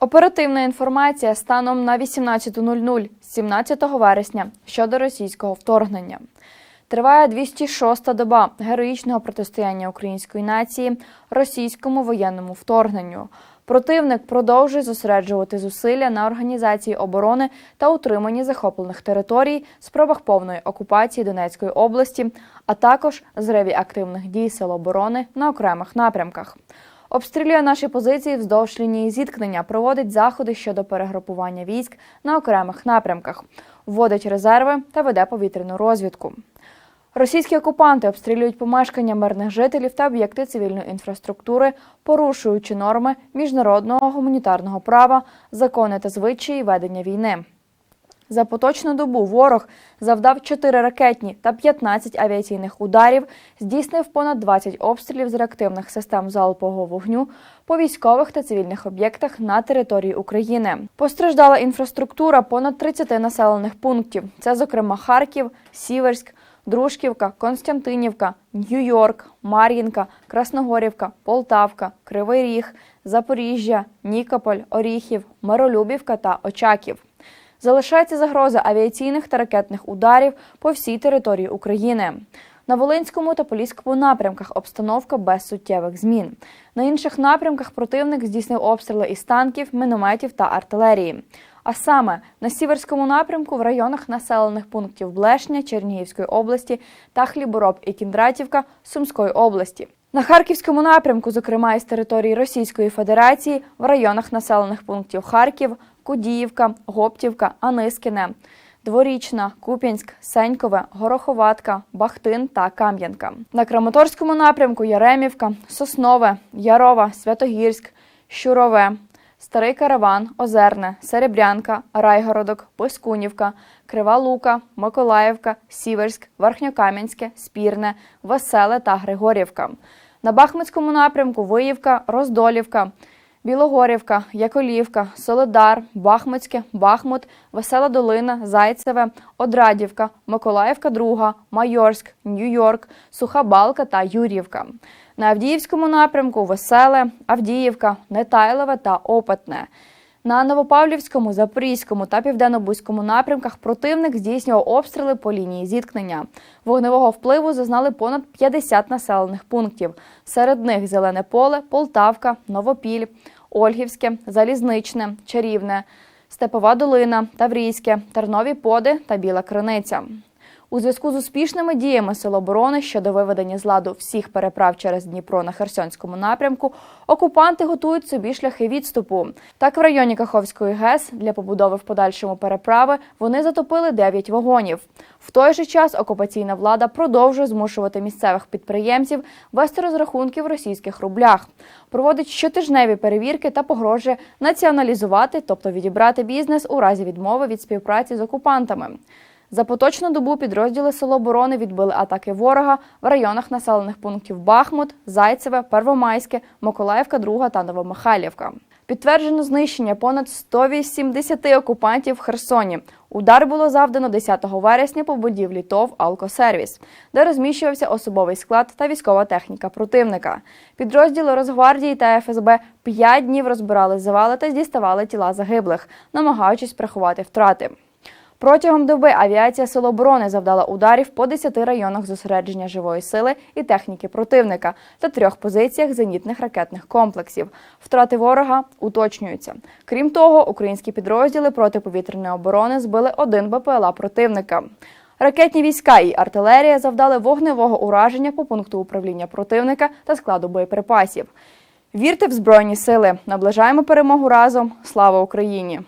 Оперативна інформація станом на 18.00 17 вересня щодо російського вторгнення. Триває 206-та доба героїчного протистояння української нації російському воєнному вторгненню. Противник продовжує зосереджувати зусилля на організації оборони та утриманні захоплених територій, спробах повної окупації Донецької області, а також зриві активних дій сил оборони на окремих напрямках. Обстрілює наші позиції вздовж лінії зіткнення, проводить заходи щодо перегрупування військ на окремих напрямках, вводить резерви та веде повітряну розвідку. Російські окупанти обстрілюють помешкання мирних жителів та об'єкти цивільної інфраструктури, порушуючи норми міжнародного гуманітарного права, закони та звичаї ведення війни. За поточну добу ворог завдав 4 ракетні та 15 авіаційних ударів, здійснив понад 20 обстрілів з реактивних систем залпового вогню по військових та цивільних об'єктах на території України. Постраждала інфраструктура понад 30 населених пунктів. Це, зокрема, Харків, Сіверськ, Дружківка, Константинівка, Нью-Йорк, Мар'їнка, Красногорівка, Полтавка, Кривий Ріг, Запоріжжя, Нікополь, Оріхів, Миролюбівка та Очаків. Залишається загроза авіаційних та ракетних ударів по всій території України. На Волинському та Поліському напрямках обстановка без суттєвих змін. На інших напрямках противник здійснив обстріли із танків, мінометів та артилерії. А саме на Сіверському напрямку в районах населених пунктів Блешня Чернігівської області та Хлібороб і Кіндратівка Сумської області. На Харківському напрямку, зокрема із території Російської Федерації, в районах населених пунктів Харків, Кудіївка, Гоптівка, Анискіне, Дворічна, Куп'янськ, Сенькове, Гороховатка, Бахтин та Кам'янка. На Краматорському напрямку Яремівка, Соснове, Ярова, Святогірськ, Щурове, Старий Караван, Озерне, Серебрянка, Райгородок, Пискунівка, Крива Лука, Миколаївка, Сіверськ, Верхньокам'янське, Спірне, Веселе та Григорівка. На Бахмутському напрямку Виївка, Роздолівка, Білогорівка, Яколівка, Солидар, Бахмутське, Бахмут, Весела Долина, Зайцеве, Одрадівка, Миколаївка, Друга, Майорськ, Нью-Йорк, Суха Балка та Юрівка. На Авдіївському напрямку Веселе, Авдіївка, Нетайлове та Опитне. На Новопавлівському, Запорізькому та Південно-Бузькому напрямках противник здійснював обстріли по лінії зіткнення. Вогневого впливу зазнали понад 50 населених пунктів. Серед них Зелене поле, Полтавка, Новопіль, Ольгівське, Залізничне, Чарівне, Степова долина, Таврійське, Тернові Поди та Біла Криниця. У зв'язку з успішними діями Сил оборони щодо виведення з ладу всіх переправ через Дніпро на Херсонському напрямку, окупанти готують собі шляхи відступу. Так, в районі Каховської ГЕС для побудови в подальшому переправи вони затопили 9 вагонів. В той же час окупаційна влада продовжує змушувати місцевих підприємців вести розрахунки в російських рублях, проводить щотижневі перевірки та погрожує націоналізувати, тобто відібрати бізнес у разі відмови від співпраці з окупантами. За поточну добу підрозділи Сил оборони відбили атаки ворога в районах населених пунктів Бахмут, Зайцеве, Первомайське, Миколаївка, Друга та Новомихайлівка. Підтверджено знищення понад 180 окупантів в Херсоні. Удар було завдано 10 вересня по будівлі ТОВ «Алкосервіс», де розміщувався особовий склад та військова техніка противника. Підрозділи Росгвардії та ФСБ п'ять днів розбирали завали та діставали тіла загиблих, намагаючись приховати втрати. Протягом доби авіація Сил оборони завдала ударів по 10 районах зосередження живої сили і техніки противника та трьох позиціях зенітних ракетних комплексів. Втрати ворога уточнюються. Крім того, українські підрозділи протиповітряної оборони збили один БПЛА противника. Ракетні війська і артилерія завдали вогневого ураження по пункту управління противника та складу боєприпасів. Вірте в збройні сили, наближаємо перемогу разом. Слава Україні!